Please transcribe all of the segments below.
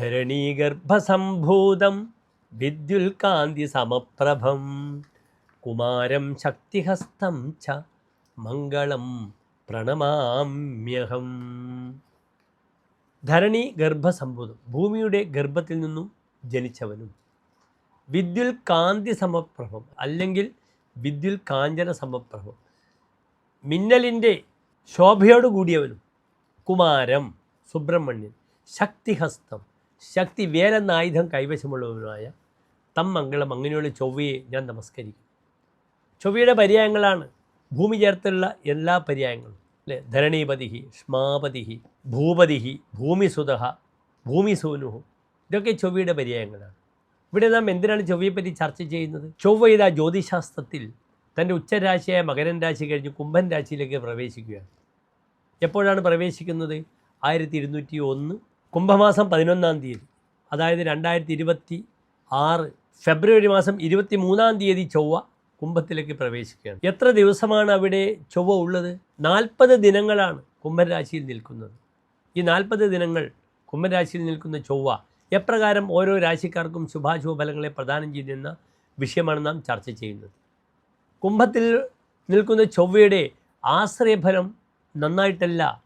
ധരണീഗർഭസംഭൂതം വിദ്യുൽകാന്തി സമപ്രഭം. കുമാരം ശക്തിഹസ്തം ച മംഗളം പ്രണമാമ്യഹം. ധരണി ഗർഭസംഭൂതം ഭൂമിയുടെ ഗർഭത്തിൽ നിന്നും ജനിച്ചവനും വിദ്യുൽ കാന്തി സമപ്രഭം അല്ലെങ്കിൽ വിദ്യുൽ കാഞ്ചന സമപ്രഭം മിന്നലിന്റെ ശോഭയോട് കൂടിയവനും കുമാരം സുബ്രഹ്മണ്യൻ ശക്തിഹസ്തം ശക്തി വേലെന്ന ആയുധം കൈവശമുള്ളവനുമായ മംഗളം അങ്ങനെയുള്ള ചൊവ്വയെ ഞാൻ നമസ്കരിക്കും. ചൊവ്വയുടെ പര്യായങ്ങളാണ്. ഭൂമി ചേർത്തുള്ള എല്ലാ പര്യായങ്ങളും. അല്ലേ? ധരണീപതിഹി ഷ്മാപതിഹി ഭൂപതിഹി ഭൂമിസുതഹ ഭൂമിസൂനുഹു. ഇതൊക്കെ ചൊവ്വയുടെ പര്യായങ്ങളാണ്. ഇവിടെ നാം എന്തിനാണ് ചൊവ്വയെപ്പറ്റി ചർച്ച ചെയ്യുന്നത്? ചൊവ്വ ഇതാ ജ്യോതിശാസ്ത്രത്തിൽ തന്റെ ഉച്ചരാശിയായ മകരൻ രാശി കഴിഞ്ഞ് കുംഭൻ രാശിയിലേക്ക് പ്രവേശിക്കുകയാണ്. എപ്പോഴാണ് പ്രവേശിക്കുന്നത്? ആയിരത്തി ഇരുന്നൂറ്റി ഒന്ന് കുംഭമാസം പതിനൊന്നാം തീയതി അതായത് രണ്ടായിരത്തി ഇരുപത്തി ആറ് ഫെബ്രുവരി മാസം ഇരുപത്തി മൂന്നാം തീയതി ചൊവ്വ കുംഭത്തിലേക്ക് പ്രവേശിക്കുകയാണ്. എത്ര ദിവസമാണ് അവിടെ ചൊവ്വ ഉള്ളത്? നാൽപ്പത് ദിനങ്ങളാണ് കുംഭരാശിയിൽ നിൽക്കുന്നത്. ഈ നാൽപ്പത് ദിനങ്ങൾ കുംഭരാശിയിൽ നിൽക്കുന്ന ചൊവ്വ എപ്രകാരം ഓരോ രാശിക്കാർക്കും ശുഭാശുഭ ഫലങ്ങളെ പ്രദാനം ചെയ്യുന്ന വിഷയമാണ് നാം ചർച്ച ചെയ്യുന്നത്. കുംഭത്തിൽ നിൽക്കുന്ന ചൊവ്വയുടെ ആശ്രയഫലം നന്നായിട്ടല്ല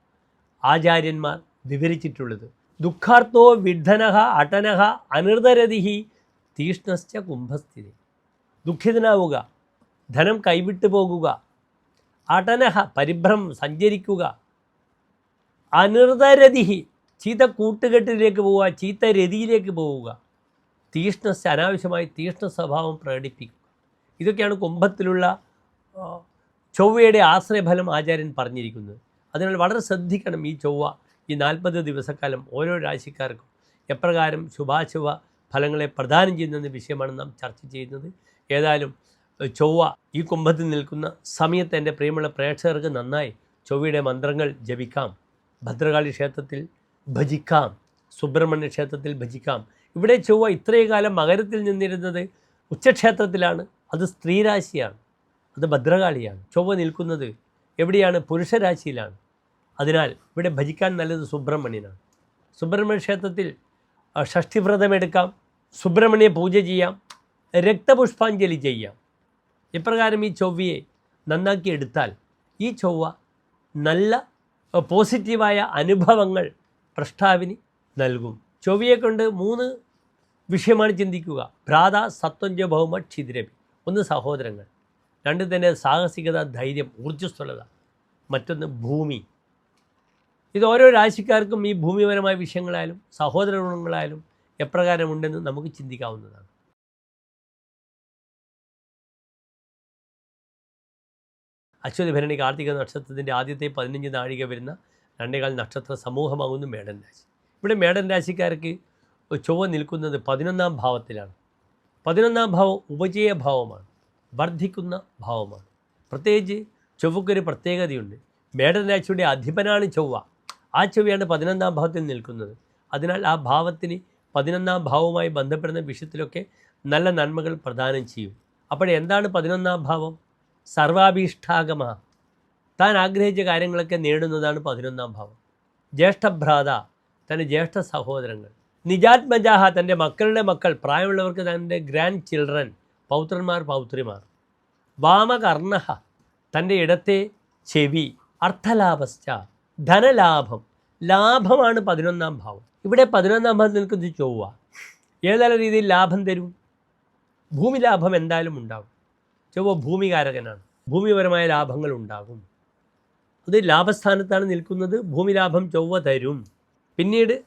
ആചാര്യന്മാർ വിവരിച്ചിട്ടുള്ളത്. ദുഃഖാർത്ഥോ വിഡ്ഢനഹ അടനഹ അനൃതരതിഹി തീഷ്ണശ്ച കുംഭസ്ഥിതി. ദുഃഖിതനാവുക ധനം കൈവിട്ടു പോകുക അടനഹ പരിഭ്രം സഞ്ചരിക്കുക അനൃതരതിഹി ചീത്ത കൂട്ടുകെട്ടിലേക്ക് പോവുക ചീത്ത രതിയിലേക്ക് പോവുക തീഷ്ണ അനാവശ്യമായി തീഷ്ണ സ്വഭാവം പ്രകടിപ്പിക്കുക. ഇതൊക്കെയാണ് കുംഭത്തിലുള്ള ചൊവ്വയുടെ ആശ്രയഫലം ആചാര്യൻ പറഞ്ഞിരിക്കുന്നത്. അതിനാൽ വളരെ ശ്രദ്ധിക്കണം ഈ ചൊവ്വ ഈ നാൽപ്പത് ദിവസക്കാലം ഓരോ രാശിക്കാർക്കും എപ്രകാരം ശുഭാശുഭ ഫലങ്ങളെ പ്രദാനം ചെയ്യുന്ന വിഷയമാണ് നാം ചർച്ച ചെയ്യുന്നത്. ഏതായാലും ചൊവ്വ ഈ കുംഭത്തിൽ നിൽക്കുന്ന സമയത്ത് എന്റെ പ്രിയമുള്ള പ്രേക്ഷകർക്ക് നന്നായി ചൊവ്വയുടെ മന്ത്രങ്ങൾ ജപിക്കാം. ഭദ്രകാളി ക്ഷേത്രത്തിൽ ഭജിക്കാം. സുബ്രഹ്മണ്യ ക്ഷേത്രത്തിൽ ഭജിക്കാം. ഇവിടെ ചൊവ്വ ഇത്രയും കാലം മകരത്തിൽ നിന്നിരുന്നത് ഉച്ചക്ഷേത്രത്തിലാണ്. അത് സ്ത്രീരാശിയാണ്. അത് ഭദ്രകാളിയാണ്. ചൊവ്വ നിൽക്കുന്നത് എവിടെയാണ്? പുരുഷരാശിയിലാണ്. അതിനാൽ ഇവിടെ ഭജിക്കാൻ നല്ലത് സുബ്രഹ്മണ്യനാണ്. സുബ്രഹ്മണ്യ ക്ഷേത്രത്തിൽ ഷഷ്ടിവ്രതമെടുക്കാം സുബ്രഹ്മണ്യ പൂജ ചെയ്യാം രക്തപുഷ്പാഞ്ജലി ചെയ്യാം. ഇപ്രകാരം ഈ ചൊവ്വയെ നന്നാക്കി എടുത്താൽ ഈ ചൊവ്വ നല്ല പോസിറ്റീവായ അനുഭവങ്ങൾ പ്രഷ്ടാവിന് നൽകും. ചൊവ്വയെ കൊണ്ട് മൂന്ന് വിഷയമാണ് ചിന്തിക്കുക. ഭ്രാത സത്വഞ്ച ഭൗമ ക്ഷിതിരവി ഒന്ന് സഹോദരങ്ങൾ. രണ്ട് തന്നെ സാഹസികത ധൈര്യം ഊർജസ്വലത. മറ്റൊന്ന് ഭൂമി. ഇത് ഓരോ രാശിക്കാർക്കും ഈ ഭൂമിപരമായ വിഷയങ്ങളായാലും സഹോദര ഗുണങ്ങളായാലും എപ്രകാരമുണ്ടെന്ന് നമുക്ക് ചിന്തിക്കാവുന്നതാണ്. അശ്വതിഭരണി കാർത്തിക നക്ഷത്രത്തിന്റെ ആദ്യത്തെ പതിനഞ്ച് നാഴിക വരുന്ന രണ്ടേകാൽ നക്ഷത്ര സമൂഹമാകുന്നു മേടൻ രാശി. ഇവിടെ മേടൻ രാശിക്കാർക്ക് ചൊവ്വ നിൽക്കുന്നത് പതിനൊന്നാം ഭാവത്തിലാണ്. പതിനൊന്നാം ഭാവം ഉപജയ ഭാവമാണ് വർദ്ധിക്കുന്ന ഭാവമാണ്. പ്രത്യേകിച്ച് ചൊവ്വക്കൊരു പ്രത്യേകതയുണ്ട്. മേടൻ രാശിയുടെ അധിപനാണ് ചൊവ്വ. ആ ചൊവ്വയാണ് പതിനൊന്നാം ഭാവത്തിൽ നിൽക്കുന്നത്. അതിനാൽ ആ ഭാവത്തിന് പതിനൊന്നാം ഭാവവുമായി ബന്ധപ്പെടുന്ന വിഷയത്തിലൊക്കെ നല്ല നന്മകൾ പ്രദാനം ചെയ്യും. അപ്പോൾ എന്താണ് പതിനൊന്നാം ഭാവം? സർവാഭീഷ്ടാഗമ. താൻ ആഗ്രഹിച്ച കാര്യങ്ങളൊക്കെ നേടുന്നതാണ് പതിനൊന്നാം ഭാവം. ജ്യേഷ്ഠഭ്രാത തന്റെ ജ്യേഷ്ഠ സഹോദരങ്ങൾ. നിജാത്മജാഹ തന്റെ മക്കളുടെ മക്കൾ പ്രായമുള്ളവർക്ക് തന്റെ ഗ്രാൻഡ് ചിൽഡ്രൻ പൗത്രന്മാർ പൗത്രിമാർ. വാമകർണഹ തന്റെ ഇടത്തെ ചെവി അർത്ഥലാഭശ്ച ധനലാഭം. ലാഭമാണ് പതിനൊന്നാം ഭാവം. ഇവിടെ പതിനൊന്നാം ഭാവം നിൽക്കുന്നത് ചൊവ്വ. ഏതെല്ലാം രീതിയിൽ ലാഭം തരും. ഭൂമി ലാഭം എന്തായാലും ഉണ്ടാകും. ചൊവ്വ ഭൂമികാരകനാണ്. ഭൂമിപരമായ ലാഭങ്ങൾ ഉണ്ടാകും. അത് ലാഭസ്ഥാനത്താണ് നിൽക്കുന്നത്. ഭൂമി ലാഭം ചൊവ്വ തരും. പിന്നീട്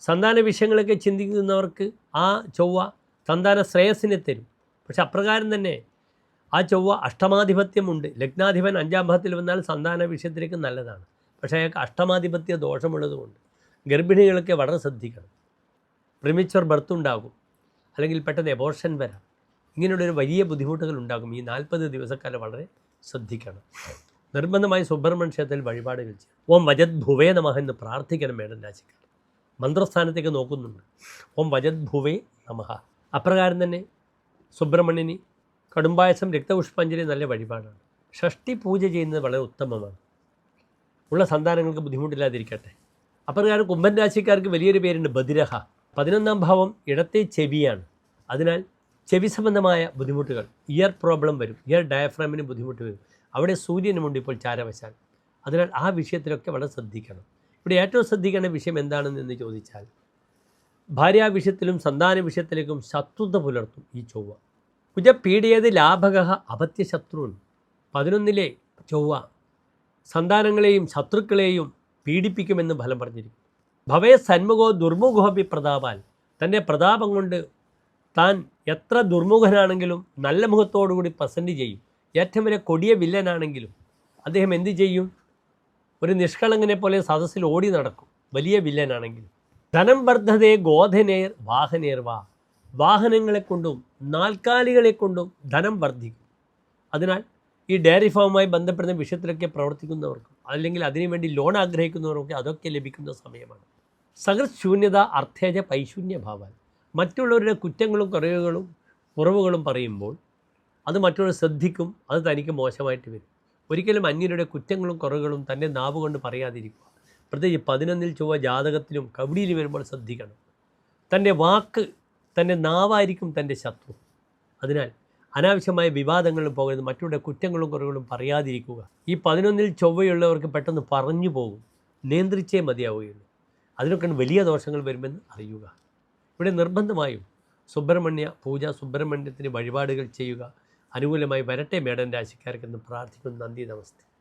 സന്താന വിഷയങ്ങളൊക്കെ ചിന്തിക്കുന്നവർക്ക് ആ ചൊവ്വ സന്താന ശ്രേയസ്സിനെ തരും. പക്ഷെ അപ്രകാരം തന്നെ ആ ചൊവ്വ അഷ്ടമാധിപത്യമുണ്ട്. ലഗ്നാധിപൻ അഞ്ചാം ഭാവത്തിൽ വന്നാൽ സന്താന വിഷയത്തിലേക്ക് നല്ലതാണ്. പക്ഷേ അയാൾക്ക് അഷ്ടമാധിപത്യ ദോഷമുള്ളതുകൊണ്ട് ഗർഭിണികളൊക്കെ വളരെ ശ്രദ്ധിക്കണം. പ്രിമിച്ചർ ബർത്ത് ഉണ്ടാകും. അല്ലെങ്കിൽ പെട്ടെന്ന് എബോർഷൻ വരാം. ഇങ്ങനെയുള്ളൊരു വലിയ ബുദ്ധിമുട്ടുകൾ ഉണ്ടാകും. ഈ നാൽപ്പത് ദിവസക്കാലം വളരെ ശ്രദ്ധിക്കണം. നിർബന്ധമായി സുബ്രഹ്മണ്യ ക്ഷേത്രത്തിൽ വഴിപാടുകൾ ചെയ്യും ഓം വജത് ഭുവേ നമഹ എന്ന് പ്രാർത്ഥിക്കണം മേഡം രാശിക്കാർ. മന്ത്രസ്ഥാനത്തേക്ക് നോക്കുന്നുണ്ട്. ഓം വജത് ഭുവേ നമഹ. അപ്രകാരം തന്നെ സുബ്രഹ്മണ്യന് കടുംബായസം രക്തപുഷ്പാഞ്ജലി നല്ല വഴിപാടാണ്. ഷഷ്ടി പൂജ ചെയ്യുന്നത് വളരെ ഉത്തമമാണ്. ഉള്ള സന്താനങ്ങൾക്ക് ബുദ്ധിമുട്ടില്ലാതിരിക്കട്ടെ. അപ്രകാരം കുംഭൻ രാശിക്കാർക്ക് വലിയൊരു പേരുണ്ട് ബദിരഹ പതിനൊന്നാം ഭാവം ഇടത്തെ ചെവിയാണ്. അതിനാൽ ചെവി സംബന്ധമായ ബുദ്ധിമുട്ടുകൾ ഇയർ പ്രോബ്ലം വരും. ഇയർ ഡയഫ്രാമിന് ബുദ്ധിമുട്ട് വരും. അവിടെ സൂര്യനുമുണ്ട് ഇപ്പോൾ ചാരവശാൽ. അതിനാൽ ആ വിഷയത്തിലൊക്കെ വളരെ ശ്രദ്ധിക്കണം. ഇവിടെ ഏറ്റവും ശ്രദ്ധിക്കേണ്ട വിഷയം എന്താണെന്ന് ചോദിച്ചാൽ ഭാര്യാ വിഷയത്തിലും സന്താന വിഷയത്തിലേക്കും ശത്രുത പുലർത്തും ഈ ചൊവ്വ. കുജ പീഡിയത് ലാഭക അപത്യ ശത്രുൻ പതിനൊന്നിലെ ചൊവ്വ സന്താനങ്ങളെയും ശത്രുക്കളെയും പീഡിപ്പിക്കുമെന്ന് ഫലം പറഞ്ഞിരിക്കും ഭവേ സന്മുഖോ ദുർമുഖോപി പ്രതാപാൽ. തന്റെ പ്രതാപം കൊണ്ട് താൻ എത്ര ദുർമുഖനാണെങ്കിലും നല്ല മുഖത്തോടുകൂടി പ്രസന്റ് ചെയ്യും. ഏറ്റവും വലിയ കൊടിയ വില്ലനാണെങ്കിലും അദ്ദേഹം എന്ത് ചെയ്യും? ഒരു നിഷ്കളങ്കനെ പോലെ സദസ്സിൽ ഓടി നടക്കും. വലിയ വില്ലനാണെങ്കിലും. ധനം വർദ്ധതേ ഗോധനേർ വാഹനേർ വാ. വാഹനങ്ങളെ കൊണ്ടും നാൽക്കാലികളെ കൊണ്ടും ധനം വർദ്ധിക്കും. അതിനാൽ ഈ ഡയറി ഫാമുമായി ബന്ധപ്പെടുന്ന വിഷയത്തിലൊക്കെ പ്രവർത്തിക്കുന്നവർക്കും അല്ലെങ്കിൽ അതിനുവേണ്ടി ലോൺ ആഗ്രഹിക്കുന്നവർക്കും അതൊക്കെ ലഭിക്കുന്ന സമയമാണ്. സഹൃത് ശൂന്യത അർത്ഥേജ പൈശൂന്യഭാവാൻ മറ്റുള്ളവരുടെ കുറ്റങ്ങളും കുറവുകളും കുറവുകളും പറയുമ്പോൾ അത് മറ്റുള്ളവർ ശ്രദ്ധിക്കും അത് തനിക്ക് മോശമായിട്ട് വരും. ഒരിക്കലും അന്യരുടെ കുറ്റങ്ങളും കുറവുകളും തന്റെ നാവ് കൊണ്ട് പറയാതിരിക്കുക. പ്രത്യേകിച്ച് പതിനൊന്നിൽ ചൊവ്വ ജാതകത്തിലും കബഡിയിലും വരുമ്പോൾ ശ്രദ്ധിക്കണം. തന്റെ വാക്ക് തന്റെ നാവായിരിക്കും തന്റെ ശത്രു. അതിനാൽ അനാവശ്യമായ വിവാദങ്ങളും പോകരുത് മറ്റുള്ള കുറ്റങ്ങളും കുറവുകളും പറയാതിരിക്കുക. ഈ പതിനൊന്നിൽ ചൊവ്വയുള്ളവർക്ക് പെട്ടെന്ന് പറഞ്ഞു പോകും നിയന്ത്രിച്ചേ മതിയാവുകയുള്ളൂ. അതിനൊക്കെ വലിയ ദോഷങ്ങൾ വരുമെന്ന് അറിയുക. ഇവിടെ നിർബന്ധമായും സുബ്രഹ്മണ്യ പൂജ സുബ്രഹ്മണ്യത്തിന് വഴിപാടുകൾ ചെയ്യുക അനുകൂലമായി വരട്ടെ മേടൻ രാശിക്കാർക്കെന്ന് പ്രാർത്ഥിക്കുന്നു. നന്ദി നമസ്തേ.